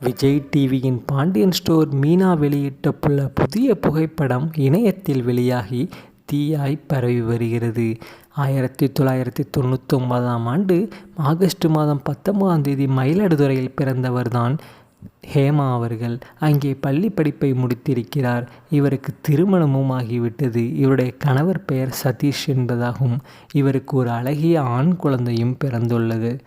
விஜய் டிவியின் பாண்டியன் ஸ்டோர் மீனா வெளியிட்டுள்ள புதிய புகைப்படம் இணையத்தில் வெளியாகி தீயாய் பரவி வருகிறது. ஆயிரத்தி தொள்ளாயிரத்தி தொண்ணூற்றி ஒன்பதாம் ஆண்டு ஆகஸ்ட் மாதம் பத்தொன்பதாம் தேதி மயிலாடுதுறையில் பிறந்தவர்தான் ஹேமா அவர்கள். அங்கே பள்ளி படிப்பை முடித்திருக்கிறார். இவருக்கு திருமணமும் ஆகிவிட்டது. இவருடைய கணவர் பெயர் சதீஷ் என்பதாகும். இவருக்கு ஒரு அழகிய ஆண் குழந்தையும் பிறந்துள்ளது.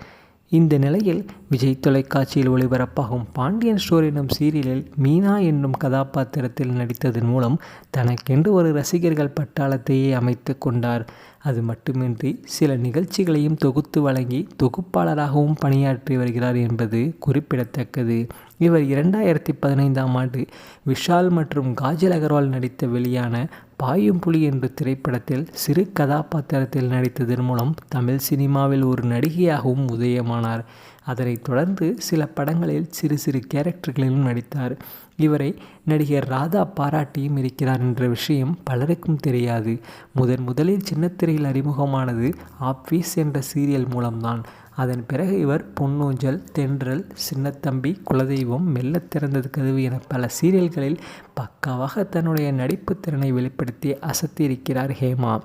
இந்த நிலையில் விஜய் தொலைக்காட்சியில் ஒளிபரப்பாகும் பாண்டியன் ஸ்டோர் எனும் சீரியலில் மீனா என்னும் கதாபாத்திரத்தில் நடித்ததன் மூலம் தனக்கென்று ஒரு ரசிகர்கள் பட்டாளத்தையே அமைத்து கொண்டார். அது மட்டுமின்றி சில நிகழ்ச்சிகளையும் தொகுத்து வழங்கி தொகுப்பாளராகவும் பணியாற்றி வருகிறார் என்பது குறிப்பிடத்தக்கது. இவர் இரண்டாயிரத்தி பதினைந்தாம் ஆண்டு விஷால் மற்றும் காஜல் அகர்வால் நடித்த வெளியான பாயும் புலி என்ற திரைப்படத்தில் சிறு கதாபாத்திரத்தில் நடித்ததன் மூலம் தமிழ் சினிமாவில் ஒரு நடிகையாகவும் உதயமானார். அதனைத் தொடர்ந்து சில படங்களில் சிறு சிறு கேரக்டர்களிலும் நடித்தார். இவரை நடிகர் ராதா பாராட்டியும் இருக்கிறார் என்ற விஷயம் பலருக்கும் தெரியாது. முதன் முதலில் சின்னத்திரையில் அறிமுகமானது ஆப்வீஸ் என்ற சீரியல் மூலம்தான். அதன் பிறகு இவர் பொன்னூஞ்சல் தென்றல் சின்னத்தம்பி குலதெய்வம் மெல்ல திறந்தது கதவு என பல சீரியல்களில் பக்காவாக தன்னுடைய நடிப்பு திறனை வெளிப்படுத்தி அசத்தியிருக்கிறார் ஹேமா.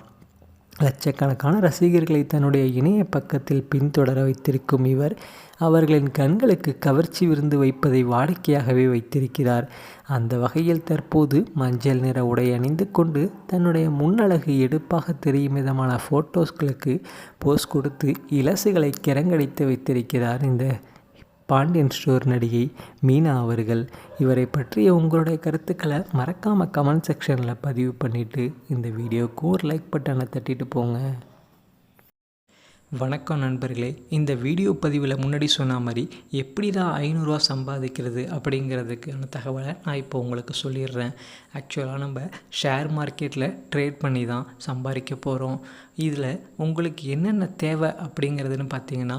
லட்சக்கணக்கான ரசிகர்களை தன்னுடைய இணைய பக்கத்தில் பின்தொடர வைத்திருக்கும் இவர் அவர்களின் கண்களுக்கு கவர்ச்சி விருந்து வைப்பதை வாடிக்கையாகவே வைத்திருக்கிறார். அந்த வகையில் தற்போது மஞ்சள் நிற உடை அணிந்து கொண்டு தன்னுடைய முன்னழகு எடுப்பாக தெரியும் விதமான ஃபோட்டோஸ்களுக்கு போஸ் கொடுத்து இலசுகளை கிறங்கடித்து வைத்திருக்கிறார். இந்த பாண்டியன் ஸ்டோர் நடிகை மீனா அவர்கள். இவரை பற்றிய உங்களுடைய கருத்துக்களை மறக்காமல் கமெண்ட் செக்ஷனில் பதிவு பண்ணிவிட்டு இந்த வீடியோவுக்கு ஒரு லைக் பட்டனை தட்டிட்டு போங்க. வணக்கம் நண்பர்களே. இந்த வீடியோ பதிவில் முன்னாடி சொன்ன மாதிரி எப்படி தான் ஐநூறுரூவா சம்பாதிக்கிறது அப்படிங்கிறதுக்கான தகவலை நான் இப்போ உங்களுக்கு சொல்லிடுறேன். ஆக்சுவலாக நம்ம ஷேர் மார்க்கெட்டில் ட்ரேட் பண்ணி தான் சம்பாதிக்க போகிறோம் இதில் உங்களுக்கு என்னென்ன தேவை அப்படிங்கிறதுன்னு பார்த்தீங்கன்னா